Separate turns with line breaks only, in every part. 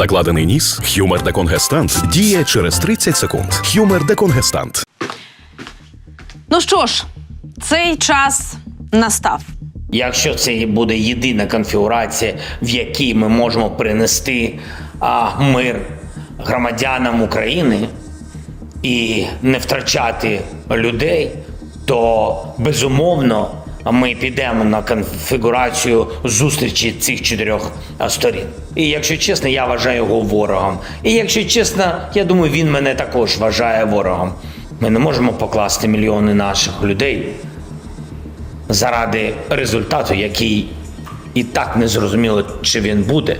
Закладений ніс. Хюмер деконгестант діє через 30 секунд. Хюмер деконгестант.
Ну що ж, цей час настав.
Якщо це буде єдина конфігурація, в якій ми можемо принести а, мир громадянам України і не втрачати людей, то безумовно ми підемо на конфігурацію зустрічі цих чотирьох сторін. І якщо чесно, я вважаю його ворогом. І якщо чесно, я думаю, він мене також вважає ворогом. Ми не можемо покласти мільйони наших людей заради результату, який і так не зрозуміло, чи він буде.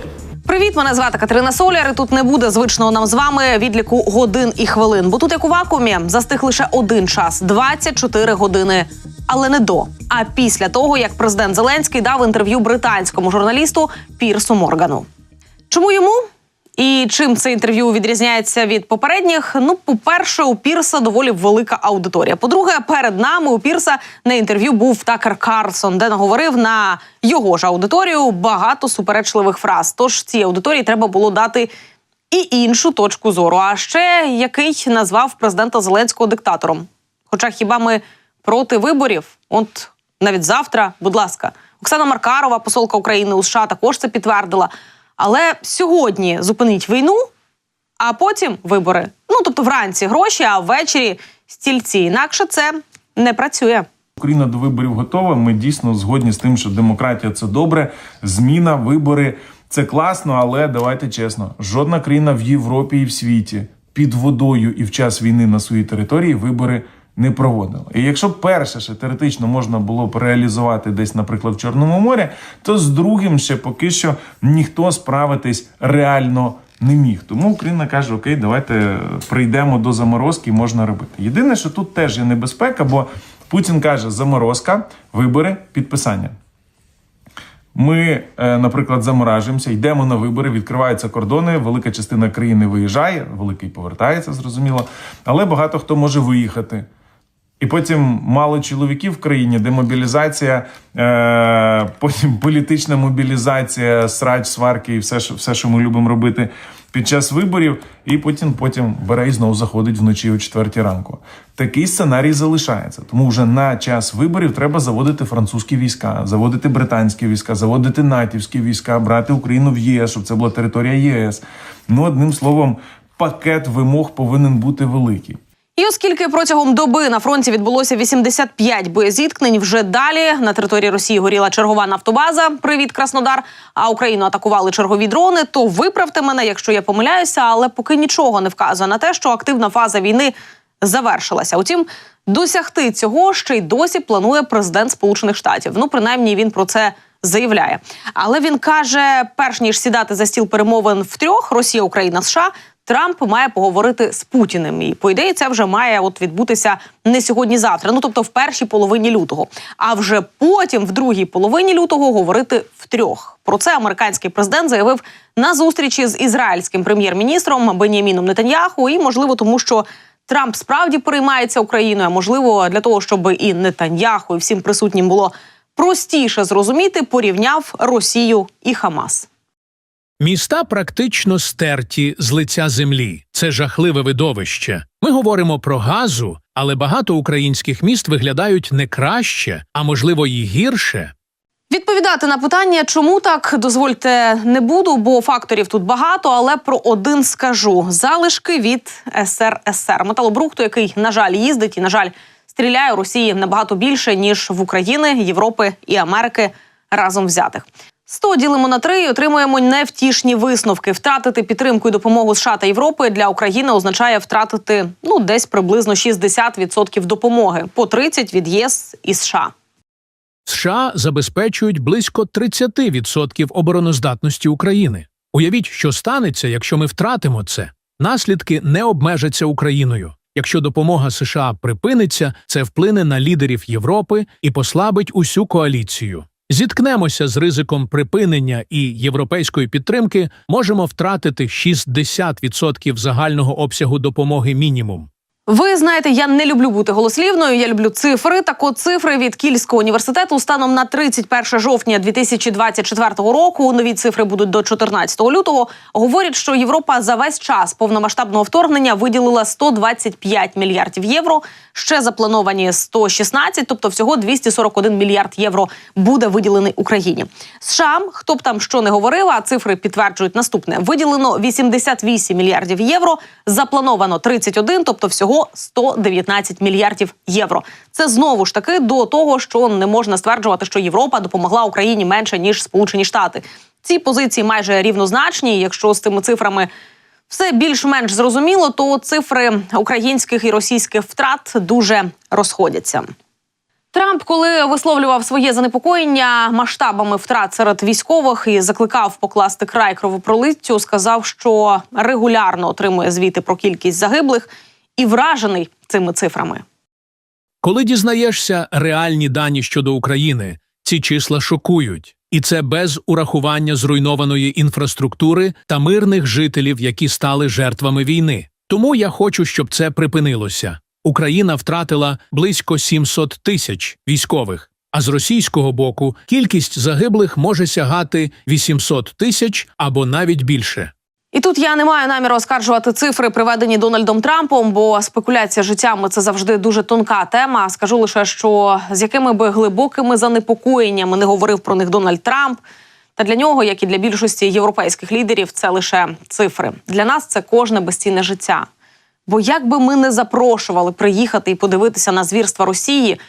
Привіт, мене звати Катерина Соляр. і Тут не буде звичного нам з вами відліку годин і хвилин. Бо тут, як у вакуумі, застиг лише один час 24 години. Але не до, а після того, як президент Зеленський дав інтерв'ю британському журналісту Пірсу Моргану. Чому йому? І чим це інтерв'ю відрізняється від попередніх? Ну, по-перше, у Пірса доволі велика аудиторія. По-друге, перед нами у Пірса на інтерв'ю був Такер Карлсон, де наговорив на його ж аудиторію багато суперечливих фраз. Тож цій аудиторії треба було дати і іншу точку зору. А ще який назвав президента Зеленського диктатором. Хоча хіба ми проти виборів? От навіть завтра, будь ласка, Оксана Маркарова, посолка України у США, також це підтвердила. Але сьогодні зупинить війну, а потім вибори. Ну тобто вранці гроші, а ввечері стільці. Інакше це не працює.
Україна до виборів готова. Ми дійсно згодні з тим, що демократія це добре. Зміна, вибори це класно, але давайте чесно, жодна країна в Європі і в світі під водою і в час війни на своїй території вибори не проводила. І якщо перше ще теоретично можна було б реалізувати десь, наприклад, в Чорному морі, то з другим ще поки що ніхто справитись реально не міг. Тому Україна каже: Окей, давайте прийдемо до заморозки, можна робити. Єдине, що тут теж є небезпека, бо Путін каже: заморозка, вибори, підписання. Ми, е, наприклад, заморажуємося, йдемо на вибори, відкриваються кордони. Велика частина країни виїжджає, великий повертається, зрозуміло. Але багато хто може виїхати. І потім мало чоловіків в країні, демобілізація, е, потім політична мобілізація, срач, сварки і все, що, все, що ми любимо робити під час виборів. І потім потім бере і знову заходить вночі о четвертій ранку. Такий сценарій залишається. Тому вже на час виборів треба заводити французькі війська, заводити британські війська, заводити натівські війська, брати Україну в ЄС, щоб це була територія ЄС. Ну одним словом, пакет вимог повинен бути великий.
І оскільки протягом доби на фронті відбулося 85 боєзіткнень, вже далі на території Росії горіла чергова нафтобаза. Привіт, Краснодар. А Україну атакували чергові дрони. То виправте мене, якщо я помиляюся, але поки нічого не вказує на те, що активна фаза війни завершилася. Утім, досягти цього ще й досі планує президент Сполучених Штатів. Ну, принаймні, він про це заявляє. Але він каже: перш ніж сідати за стіл перемовин втрьох Росія, Україна, США. Трамп має поговорити з Путіним, і по ідеї це вже має от відбутися не сьогодні-завтра. Ну тобто в першій половині лютого. А вже потім, в другій половині лютого, говорити втрьох. Про це американський президент заявив на зустрічі з ізраїльським прем'єр-міністром Беняміном Нетаньяху. І можливо, тому що Трамп справді переймається Україною. а Можливо, для того, щоб і Нетаньяху, і всім присутнім було простіше зрозуміти, порівняв Росію і Хамас.
Міста практично стерті з лиця землі. Це жахливе видовище. Ми говоримо про газу, але багато українських міст виглядають не краще, а можливо й гірше.
Відповідати на питання, чому так дозвольте не буду, бо факторів тут багато. Але про один скажу: залишки від СРСР металобрухту, який на жаль їздить і на жаль стріляє Росії набагато більше ніж в України, Європи і Америки разом взятих. 100 ділимо на три і отримуємо невтішні висновки. Втратити підтримку і допомогу США та Європи для України означає втратити ну десь приблизно 60% допомоги по 30% від ЄС і США.
США забезпечують близько 30% обороноздатності України. Уявіть, що станеться, якщо ми втратимо це. Наслідки не обмежаться Україною. Якщо допомога США припиниться, це вплине на лідерів Європи і послабить усю коаліцію. Зіткнемося з ризиком припинення і європейської підтримки, можемо втратити 60% загального обсягу допомоги мінімум.
Ви знаєте, я не люблю бути голослівною. Я люблю цифри. Так от цифри від Кільського університету станом на 31 жовтня 2024 року. Нові цифри будуть до 14 лютого. Говорять, що Європа за весь час повномасштабного вторгнення виділила 125 мільярдів євро. Ще заплановані 116, тобто всього 241 мільярд євро буде виділений Україні. США, хто б там що не говорив, а цифри підтверджують наступне: виділено 88 мільярдів євро. Заплановано 31, тобто всього 119 мільярдів євро. Це знову ж таки до того, що не можна стверджувати, що Європа допомогла Україні менше ніж Сполучені Штати. Ці позиції майже рівнозначні. Якщо з цими цифрами все більш-менш зрозуміло, то цифри українських і російських втрат дуже розходяться. Трамп, коли висловлював своє занепокоєння масштабами втрат серед військових і закликав покласти край кровопролиттю, сказав, що регулярно отримує звіти про кількість загиблих і вражений цими цифрами.
Коли дізнаєшся реальні дані щодо України, ці числа шокують, і це без урахування зруйнованої інфраструктури та мирних жителів, які стали жертвами війни. Тому я хочу, щоб це припинилося. Україна втратила близько 700 тисяч військових, а з російського боку кількість загиблих може сягати 800 тисяч або навіть більше.
І тут я не маю наміру оскаржувати цифри, приведені Дональдом Трампом, бо спекуляція життями це завжди дуже тонка тема. Скажу лише, що з якими би глибокими занепокоєннями не говорив про них Дональд Трамп. Та для нього, як і для більшості європейських лідерів, це лише цифри. Для нас це кожне безцінне життя. Бо як би ми не запрошували приїхати і подивитися на звірства Росії,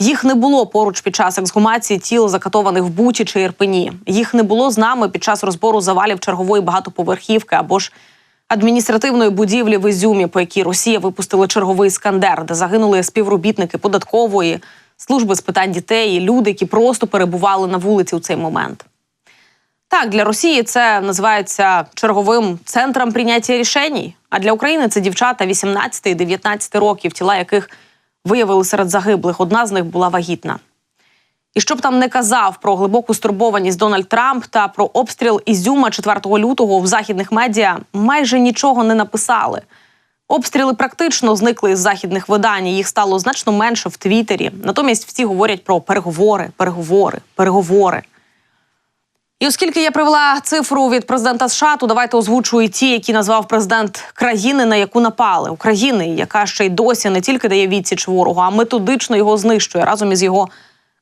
їх не було поруч під час ексгумації тіл, закатованих в Бучі чи Ірпені. Їх не було з нами під час розбору завалів чергової багатоповерхівки або ж адміністративної будівлі в Ізюмі, по якій Росія випустила черговий іскандер, де загинули співробітники податкової служби з питань дітей, люди, які просто перебували на вулиці у цей момент. Так, для Росії це називається черговим центром прийняття рішень. А для України це дівчата 18 і 19 років, тіла яких виявили серед загиблих. Одна з них була вагітна. І щоб там не казав про глибоку стурбованість Дональд Трамп та про обстріл Ізюма 4 лютого в західних медіа, майже нічого не написали. Обстріли практично зникли із західних видань. Їх стало значно менше в Твіттері. Натомість всі говорять про переговори, переговори, переговори. І оскільки я привела цифру від президента США, то давайте озвучую ті, які назвав президент країни, на яку напали України, яка ще й досі не тільки дає відсіч ворогу, а методично його знищує разом із його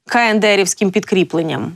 КНДРівським підкріпленням.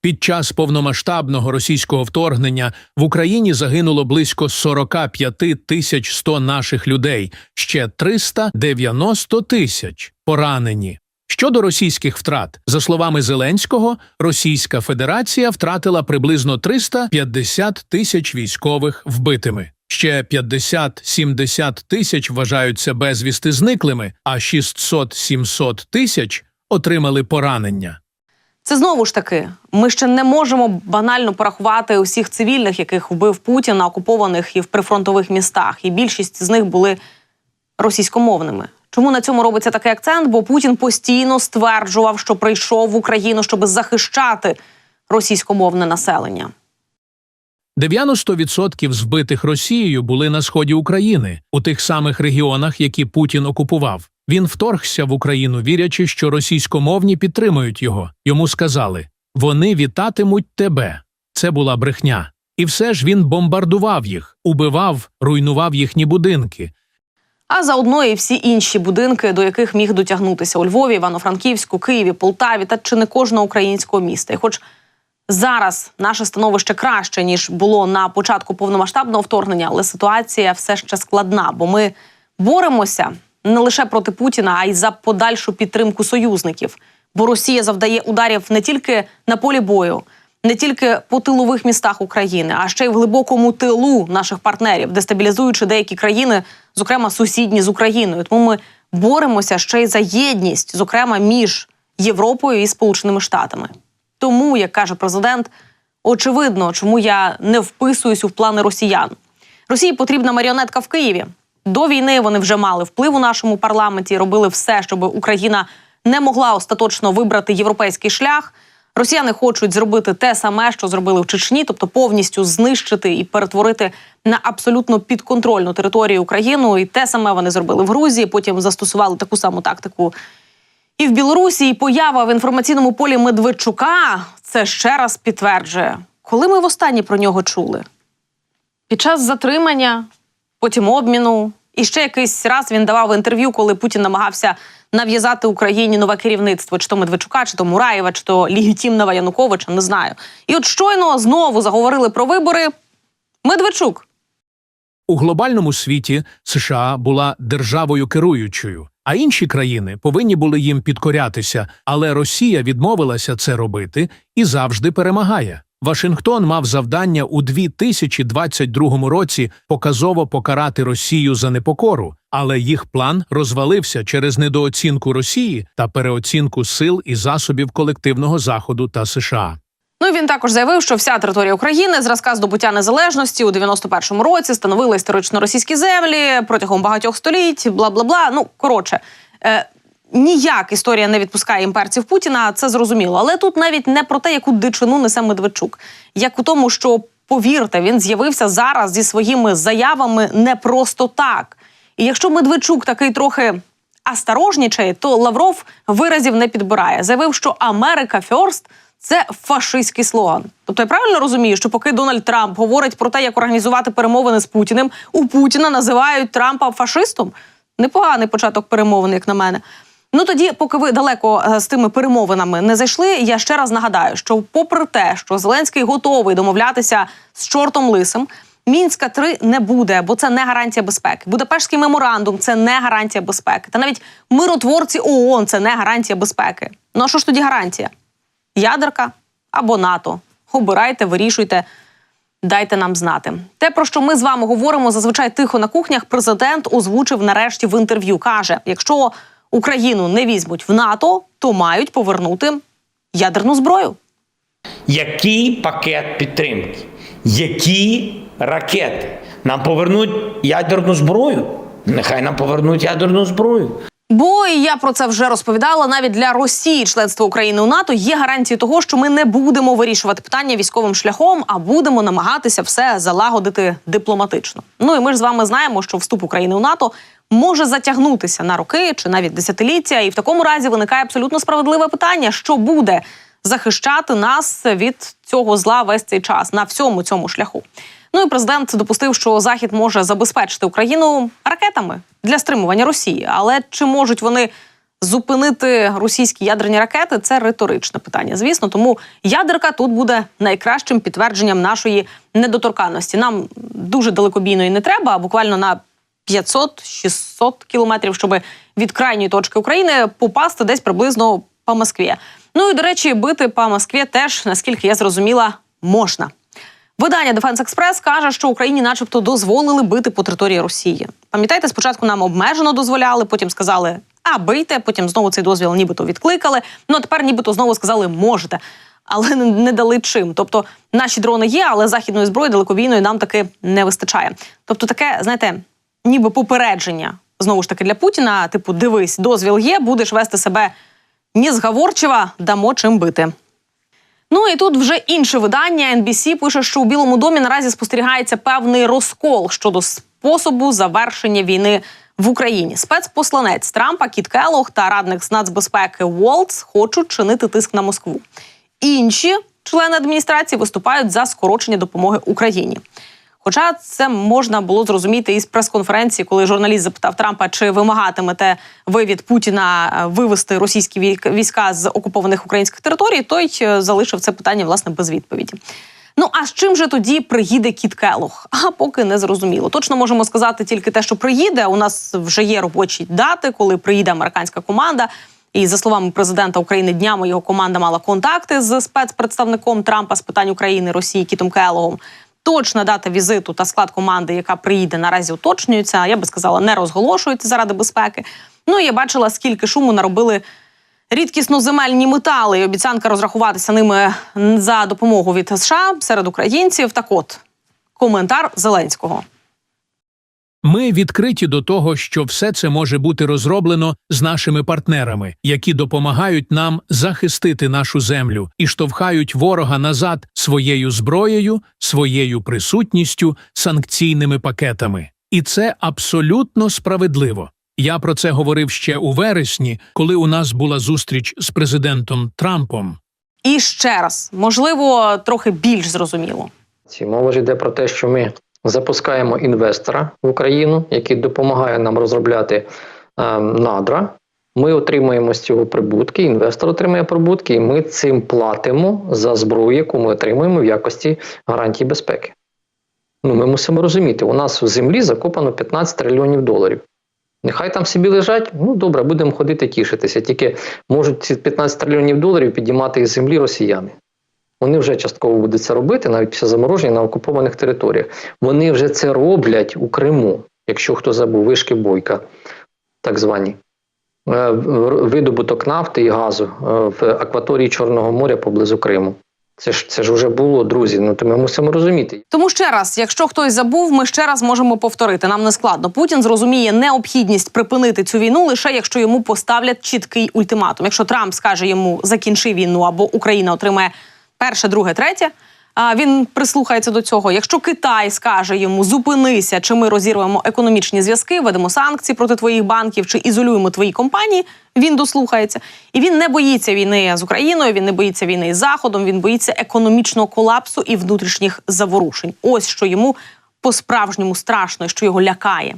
Під час повномасштабного російського вторгнення в Україні загинуло близько 45 тисяч 100 наших людей, ще 390 тисяч поранені. Щодо російських втрат, за словами Зеленського, Російська Федерація втратила приблизно 350 тисяч військових вбитими. Ще 50-70 тисяч вважаються безвісти зниклими, а 600-700 тисяч отримали поранення.
Це знову ж таки, ми ще не можемо банально порахувати усіх цивільних, яких вбив Путін на окупованих і в прифронтових містах. І більшість з них були російськомовними. Чому на цьому робиться такий акцент? Бо Путін постійно стверджував, що прийшов в Україну, щоб захищати російськомовне населення.
90% збитих Росією були на сході України, у тих самих регіонах, які Путін окупував. Він вторгся в Україну, вірячи, що російськомовні підтримують його. Йому сказали: вони вітатимуть тебе. Це була брехня. І все ж він бомбардував їх, убивав, руйнував їхні будинки.
А заодно і всі інші будинки, до яких міг дотягнутися у Львові, Івано-Франківську, Києві, Полтаві та чи не кожного українського міста. І хоч зараз наше становище краще ніж було на початку повномасштабного вторгнення, але ситуація все ще складна, бо ми боремося не лише проти Путіна, а й за подальшу підтримку союзників. Бо Росія завдає ударів не тільки на полі бою, не тільки по тилових містах України, а ще й в глибокому тилу наших партнерів, дестабілізуючи деякі країни, зокрема сусідні з Україною. Тому ми боремося ще й за єдність, зокрема між Європою і Сполученими Штатами. Тому, як каже президент, очевидно, чому я не вписуюсь у плани росіян. Росії потрібна маріонетка в Києві. До війни вони вже мали вплив у нашому парламенті, робили все, щоб Україна не могла остаточно вибрати європейський шлях. Росіяни хочуть зробити те саме, що зробили в Чечні, тобто повністю знищити і перетворити на абсолютно підконтрольну територію Україну. І те саме вони зробили в Грузії. Потім застосували таку саму тактику і в Білорусі. І поява в інформаційному полі Медведчука це ще раз підтверджує, коли ми востаннє про нього чули. Під час затримання, потім обміну. І ще якийсь раз він давав інтерв'ю, коли Путін намагався нав'язати Україні нове керівництво, чи то Медведчука, чи то Мураєва, чи то легітимного Януковича, не знаю. І от щойно знову заговорили про вибори. Медведчук.
У глобальному світі США була державою керуючою, а інші країни повинні були їм підкорятися, але Росія відмовилася це робити і завжди перемагає. Вашингтон мав завдання у 2022 році показово покарати Росію за непокору, але їх план розвалився через недооцінку Росії та переоцінку сил і засобів колективного заходу та США.
Ну і він також заявив, що вся територія України зразка здобуття незалежності у 91-му році становила історично російські землі протягом багатьох століть. Бла бла бла. Ну коротше. Е, Ніяк історія не відпускає імперців Путіна, це зрозуміло. Але тут навіть не про те, яку дичину несе Медведчук, як у тому, що повірте, він з'явився зараз зі своїми заявами не просто так. І якщо Медведчук такий трохи осторожнічає, то Лавров виразів не підбирає. Заявив, що Америка Фьорст це фашистський слоган. Тобто я правильно розумію, що поки Дональд Трамп говорить про те, як організувати перемовини з Путіним, у Путіна називають Трампа фашистом. Непоганий початок перемовин, як на мене. Ну тоді, поки ви далеко е, з тими перемовинами не зайшли, я ще раз нагадаю, що попри те, що Зеленський готовий домовлятися з чортом лисим, Мінська 3 не буде, бо це не гарантія безпеки. Будапештський меморандум це не гарантія безпеки. Та навіть миротворці ООН це не гарантія безпеки. Ну а що ж тоді гарантія? Ядерка або НАТО. Обирайте, вирішуйте. Дайте нам знати. Те, про що ми з вами говоримо зазвичай тихо на кухнях, президент озвучив нарешті в інтерв'ю. Каже: якщо Україну не візьмуть в НАТО, то мають повернути ядерну зброю.
Який пакет підтримки? Які ракети? Нам повернуть ядерну зброю? Нехай нам повернуть ядерну зброю.
Бо і я про це вже розповідала. Навіть для Росії членство України у НАТО є гарантією того, що ми не будемо вирішувати питання військовим шляхом, а будемо намагатися все залагодити дипломатично. Ну і ми ж з вами знаємо, що вступ України у НАТО може затягнутися на роки чи навіть десятиліття. І в такому разі виникає абсолютно справедливе питання: що буде захищати нас від цього зла весь цей час на всьому цьому шляху. Ну і президент допустив, що Захід може забезпечити Україну ракетами для стримування Росії. Але чи можуть вони зупинити російські ядерні ракети? Це риторичне питання. Звісно, тому ядерка тут буде найкращим підтвердженням нашої недоторканності. Нам дуже далекобійної не треба, а буквально на 500-600 кілометрів, щоб від крайньої точки України попасти десь приблизно по Москві. Ну і до речі, бити по Москві теж, наскільки я зрозуміла, можна. Видання Defense Express каже, що Україні, начебто, дозволили бити по території Росії. Пам'ятаєте, спочатку нам обмежено дозволяли, потім сказали, а бийте, потім знову цей дозвіл нібито відкликали. Ну а тепер нібито знову сказали, можете. Але не дали чим. Тобто наші дрони є, але західної зброї далекобійної нам таки не вистачає. Тобто, таке, знаєте, ніби попередження знову ж таки для Путіна: типу, дивись, дозвіл є, будеш вести себе незговорчиво, дамо чим бити. Ну і тут вже інше видання NBC пише, що у Білому домі наразі спостерігається певний розкол щодо способу завершення війни в Україні. Спецпосланець Трампа Кіт Келлог та радник з нацбезпеки Уолтс хочуть чинити тиск на Москву. Інші члени адміністрації виступають за скорочення допомоги Україні. Хоча це можна було зрозуміти із прес-конференції, коли журналіст запитав Трампа, чи вимагатимете ви від Путіна е, вивести російські військ- війська з окупованих українських територій, той е, залишив це питання власне без відповіді. Ну а з чим же тоді приїде Кіт Келлог? А поки не зрозуміло. Точно можемо сказати тільки те, що приїде. У нас вже є робочі дати, коли приїде американська команда. І за словами президента України, днями його команда мала контакти з спецпредставником Трампа з питань України Росії Кітом Келлогом. Точна дата візиту та склад команди, яка приїде, наразі уточнюється. Я би сказала, не розголошується заради безпеки. Ну я бачила, скільки шуму наробили рідкісноземельні метали. І обіцянка розрахуватися ними за допомогу від США серед українців. Так от коментар Зеленського.
Ми відкриті до того, що все це може бути розроблено з нашими партнерами, які допомагають нам захистити нашу землю і штовхають ворога назад своєю зброєю, своєю присутністю, санкційними пакетами. І це абсолютно справедливо. Я про це говорив ще у вересні, коли у нас була зустріч з президентом Трампом.
І ще раз, можливо, трохи більш зрозуміло.
Ці мова ж йде про те, що ми запускаємо інвестора в Україну, який допомагає нам розробляти е, надра. Ми отримуємо з цього прибутки, інвестор отримує прибутки, і ми цим платимо за зброю, яку ми отримуємо в якості гарантії безпеки. Ну, ми мусимо розуміти, у нас в землі закопано 15 трильйонів доларів. Нехай там собі лежать, ну добре, будемо ходити тішитися. Тільки можуть ці 15 трильйонів доларів підіймати із землі росіяни. Вони вже частково будуть це робити, навіть після замороження на окупованих територіях. Вони вже це роблять у Криму, якщо хто забув, вишки бойка, так звані. Е, Видобуток нафти і газу е, в акваторії Чорного моря поблизу Криму. Це ж це ж вже було, друзі. Ну то ми мусимо розуміти.
Тому ще раз, якщо хтось забув, ми ще раз можемо повторити. Нам не складно. Путін зрозуміє необхідність припинити цю війну лише якщо йому поставлять чіткий ультиматум. Якщо Трамп скаже йому закінчи війну або Україна отримає перше, друге, третє. Він прислухається до цього. Якщо Китай скаже йому зупинися, чи ми розірвемо економічні зв'язки, ведемо санкції проти твоїх банків чи ізолюємо твої компанії, він дослухається. І він не боїться війни з Україною, він не боїться війни з Заходом, він боїться економічного колапсу і внутрішніх заворушень. Ось що йому по-справжньому страшно, і що його лякає.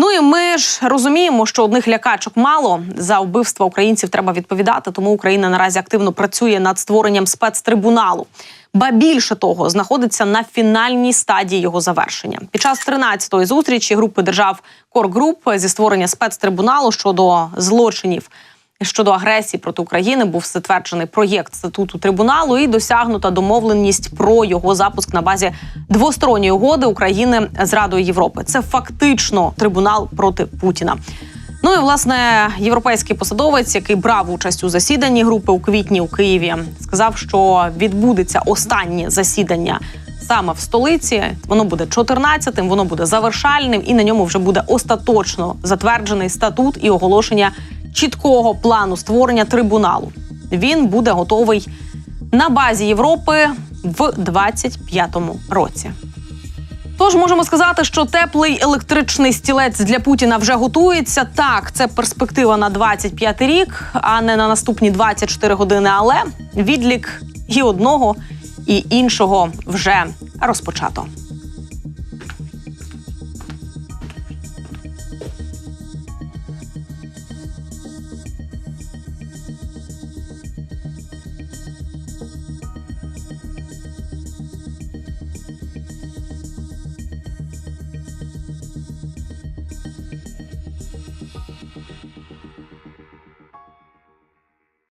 Ну і ми ж розуміємо, що одних лякачок мало за вбивства українців треба відповідати. Тому Україна наразі активно працює над створенням спецтрибуналу. Ба більше того, знаходиться на фінальній стадії його завершення. Під час 13-ї зустрічі групи держав Коргруп зі створення спецтрибуналу щодо злочинів щодо агресії проти України був затверджений проєкт статуту трибуналу і досягнута домовленість про його запуск на базі двосторонньої угоди України з Радою Європи. Це фактично трибунал проти Путіна. Ну і власне європейський посадовець, який брав участь у засіданні групи у квітні у Києві, сказав, що відбудеться останнє засідання саме в столиці. Воно буде 14-тим, воно буде завершальним, і на ньому вже буде остаточно затверджений статут і оголошення чіткого плану створення трибуналу. Він буде готовий на базі Європи в 25-му році. Тож можемо сказати, що теплий електричний стілець для Путіна вже готується. Так, це перспектива на 25 рік, а не на наступні 24 години. Але відлік і одного, і іншого вже розпочато.